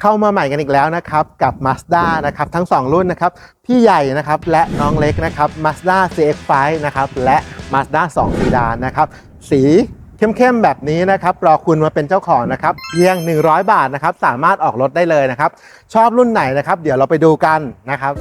เข้ามาใหม่กันอีกแล้วนะครับ กับ Mazda นะครับ ทั้ง 2 รุ่นนะครับ พี่ใหญ่นะครับ และน้องเล็กนะครับ Mazda CX-5 นะครับ และ Mazda 2 ซีดานนะครับ สีเข้มๆแบบนี้นะครับรอคุณมาเป็นเจ้าของนะครับ เพียง 100 บาทนะครับ สามารถออกรถได้เลยนะครับ ชอบรุ่นไหนนะครับ เดี๋ยวเราไปดูกันนะครับ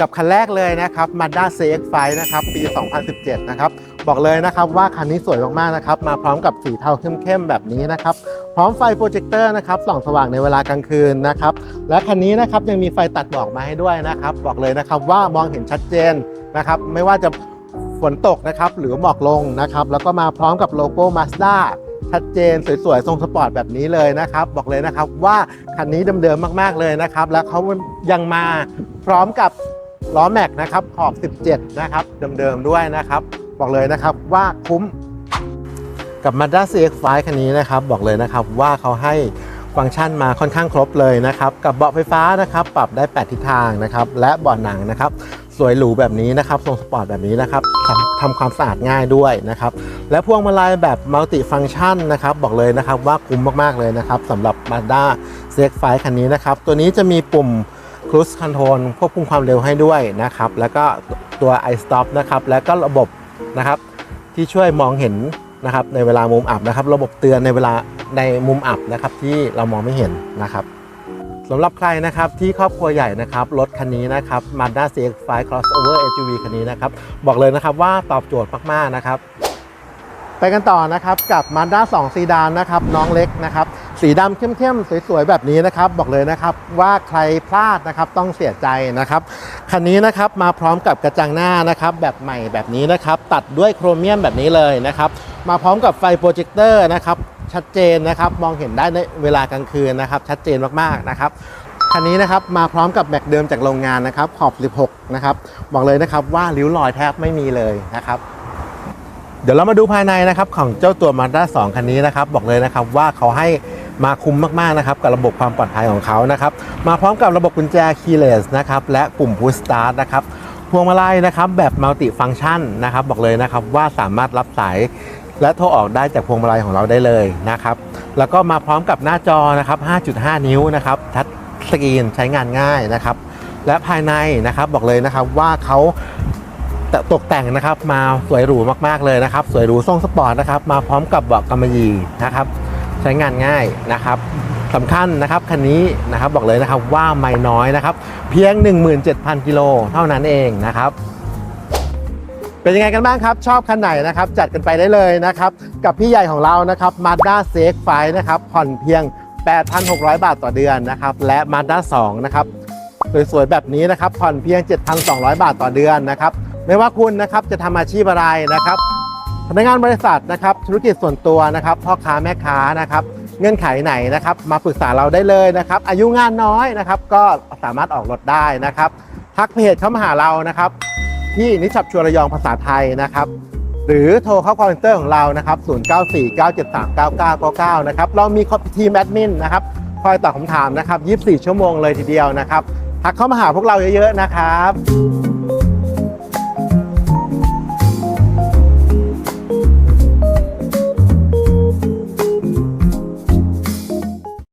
กับคันแรกเลยนะครับ Mazda CX-5 นะครับ ปี 2017 นะครับ บอกเลยนะครับว่าคันนี้สวยมากๆนะครับมาพร้อมกับสีเทาเข้มๆแบบนี้นะครับพร้อมไฟโปรเจคเตอร์นะครับส่องสว่างในเวลากลางคืนนะครับและคันนี้นะครับยังมีไฟตัดหมอกมาให้ด้วยนะครับบอกเลยนะครับว่ามองเห็นชัดเจนนะครับไม่ว่าจะฝนตกนะครับหรือหมอกลงนะครับแล้วก็มาพร้อมกับโลโก้ Mazda ชัดเจนสวยๆ ทรงสปอร์ตแบบนี้เลยนะครับ บอกเลยนะครับว่าคันนี้เดิมๆ มากๆเลยนะครับ แล้วเขายังมาพร้อมกับล้อแม็กนะครับขอบ 17 นะครับเดิมๆ ด้วยนะครับ บอกเลยนะครับว่าคุ้มกับ Mazda CX-5 คันนี้นะครับ บอกเลยนะครับว่าเขาให้ฟังก์ชันมาค่อนข้างครบเลยนะครับ กับเบาะไฟฟ้านะครับ ปรับได้ 8 ทิศทางนะครับ และเบาะหนังนะครับ สวยหรูแบบนี้นะครับ ทรงสปอร์ตแบบนี้นะครับทำทำความสะอาดง่ายด้วยนะครับ และพวงมาลัยแบบมัลติฟัง c t ชันนะครับ บอกเลยนะครับว่าคุ้มมากๆเลยนะครับสำหรับ Mazda CX-5 คันนี้นะครับ ตัวนี้จะมีปุ่ม Cruise Control ควบคุมความเร็วให้ด้วยนะครับ แล้วก็ตัว iStop นะครับ แล้วก็ระบบ นะครับ ที่ช่วยมองเห็นนะครับในเวลามุมอับนะครับ ระบบเตือนในเวลาในมุมอับนะครับที่เรามองไม่เห็นนะครับสำหรับใครนะครับที่ครอบครัวใหญ่นะครับรถคันนี้นะครับ Mazda CX-5 Crossover SUV คันนี้นะครับ บอกเลยนะครับว่าตอบโจทย์มากๆนะครับ ไปกันต่อนะครับกับ Mazda 2ซีดานนะครับน้องเล็กนะครับสีดำเข้มๆสวยๆแบบนี้นะครับบอกเลยนะครับว่าใครพลาดนะครับต้องเสียใจนะครับคันนี้นะครับมาพร้อมกับกระจังหน้านะครับแบบใหม่แบบนี้นะครับตัดด้วยโครเมียมแบบนี้เลยนะครับมาพร้อมกับไฟโปรเจคเตอร์นะครับชัดเจนนะครับมองเห็นได้ในเวลากลางคืนนะครับชัดเจนมากๆนะครับคันนี้นะครับมาพร้อมกับแม็กเดิมจากโรงงานนะครับขอบ 16 นะครับบอกเลยนะครับว่าริ้วรอยแทบไม่มีเลยนะครับ เดี๋ยวเรามาดูภายในนะครับของเจ้าตัว Mazda 2 คันนี้นะครับ บอกเลยนะครับว่าเขาให้มาคุ้มมากๆนะครับกับระบบความปลอดภัยของเขานะครับมาพร้อมกับระบบกุญแจ keyless นะครับและปุ่ม push start นะครับพวงมาลัยนะครับแบบ multi function นะครับบอกเลยนะครับว่าสามารถรับสายและโทรออกได้จากพวงมาลัยของเราได้เลยนะครับแล้วก็มาพร้อมกับหน้าจอนะครับ 5.5 นิ้วนะครับทัชสกรีนใช้งานง่ายนะครับและภายในนะครับบอกเลยนะครับว่าเขา ต่ตกแต่งนะครับมาสวยหรูมากๆเลยนะครับ สวยหรูทรงสปอร์ตนะครับมาพร้อมกับเบาะกำมะหยี่นะครับใช้งานง่ายนะครับสำคัญนะครับคันนี้นะครับบอกเลยนะครับว่าไม่น้อยนะครับ เพียง 17,000กิโลเท่านั้นเองนะครับเป็นยังไงกันบ้างครับ ชอบคันไหนนะครับ จัดกันไปได้เลยนะครับ กับพี่ใหญ่ของเรานะครับ Mazda CX-5 นะครับ ผ่อนเพียง 8,600 บาทต่อเดือนนะครับ และ Mazda 2 นะครับ สวยๆ แบบนี้นะครับ ผ่อนเพียง 7,200 บาทต่อเดือนนะครับ ไม่ว่าคุณนะครับจะทำอาชีพอะไรนะครับพนักงานบริษัทนะครับธุรกิจส่วนตัวนะครับพ่อค้าแม่ค้านะครับเงื่อนไขไหนนะครับมาปรึกษาเราได้เลยนะครับ อายุงานน้อยนะครับ ก็สามารถออกรถได้นะครับ ทักเพจเข้ามาหาเรานะครับ ที่นิชับชัวระยองภาษาไทยนะครับ หรือโทรเข้าคอลเซ็นเตอร์ของเรานะครับ0949739999นะครับเรามีทีมแอดมินนะครับคอยตอบคำถามนะครับ 24 ชั่วโมงเลยทีเดียวนะครับ ทักเข้ามาหาพวกเราเยอะๆนะครับ